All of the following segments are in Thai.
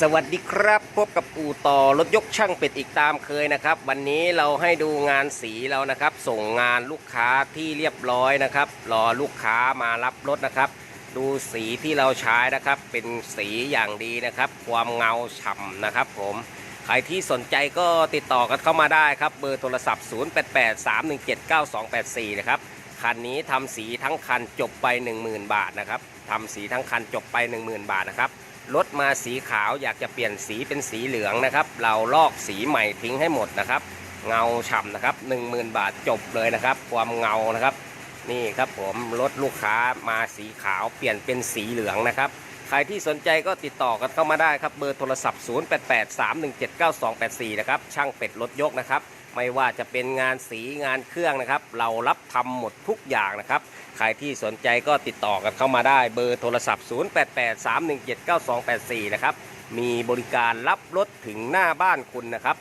สวัสดีครับ พบกับอู่ต่อรถยกช่างเป็ดอีกตามเคยนะครับ วันนี้เราให้ดูงานสีเรานะครับ ส่งงานลูกค้าที่เรียบร้อยนะครับ รอลูกค้ามารับรถนะครับ ดูสีที่เราใช้นะครับ เป็นสีอย่างดีนะครับ ความเงาฉ่ำนะครับ ผมใครที่สนใจก็ติดต่อกันเข้ามาได้ครับ เบอร์โทรศัพท์ 0883179284 นะครับคันนี้ทำสีทั้งคันจบไป 10,000 บาทนะครับทำสีทั้งคันจบไป 10,000 บาทนะครับ รถมาสีขาวอยากจะเปลี่ยนสีเป็นสีเหลืองนะครับ เราลอกสีใหม่ทิ้งให้หมดนะครับ เงาฉ่ำนะครับ10,000 บาทจบเลยนะครับ ความเงานะครับ นี่ครับผมรถลูกค้ามาสีขาวเปลี่ยนเป็นสีเหลืองนะครับ ใครที่สนใจก็ติดต่อกันเข้ามาได้ครับเบอร์โทรศัพท์ 0883179284 นะครับช่างเป็ดรถยกนะครับ ไม่ว่าจะเป็นงานสีงานเครื่องนะครับ เรารับทำหมดทุกอย่างนะครับ ใครที่สนใจก็ติดต่อกันเข้ามาได้เบอร์โทรศัพท์ 0883179284 นะครับ มีบริการรับรถถึงหน้าบ้านคุณนะครับ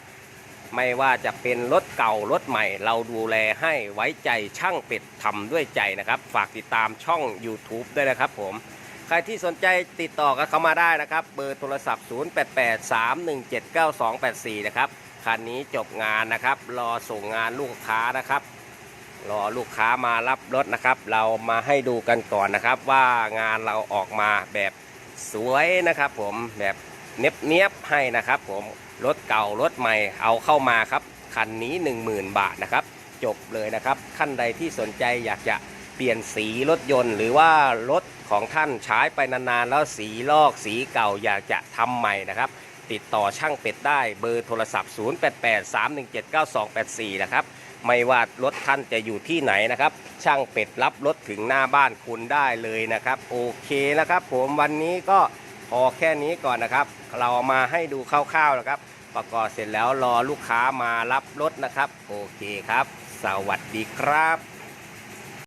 ไม่ว่าจะเป็นรถเก่ารถใหม่ เราดูแลให้ไว้ใจช่างเป็ดทำด้วยใจนะครับ ฝากติดตามช่อง YouTube ด้วยนะครับผมใครที่สนใจติดต่อกันเข้ามาได้นะครับ เบอร์โทรศัพท์ 0883179284 นะครับ คันนี้จบงานนะครับ รอส่งงานลูกค้านะครับ รอลูกค้ามารับรถนะครับ เรามาให้ดูกันก่อนนะครับ ว่างานเราออกมาแบบสวยนะครับ ผมแบบเนียบเนียบๆให้นะครับ ผมรถเก่ารถใหม่เอาเข้ามาครับคันนี้ 10,000 บาทนะครับ จบเลยนะครับท่านใดที่สนใจอยากจะเปลี่ยนสีรถยนต์ หรือว่ารถของท่านใช้ไปนานๆแล้วสีลอกสีเก่าอยากจะทำใหม่นะครับ ติดต่อช่างเป็ดได้เบอร์โทรศัพท์ 0883179284 นะครับ ไม่ว่ารถท่านจะอยู่ที่ไหนนะครับ ช่างเป็ดรับรถถึงหน้าบ้านคุณได้เลยนะครับ โอเคนะครับ ผมวันนี้ก็พอแค่นี้ก่อนนะครับ เราเอามาให้ดูคร่าวๆนะครับ ประกอบเสร็จแล้วรอลูกค้ามารับรถนะครับ โอเคครับ สวัสดีครับ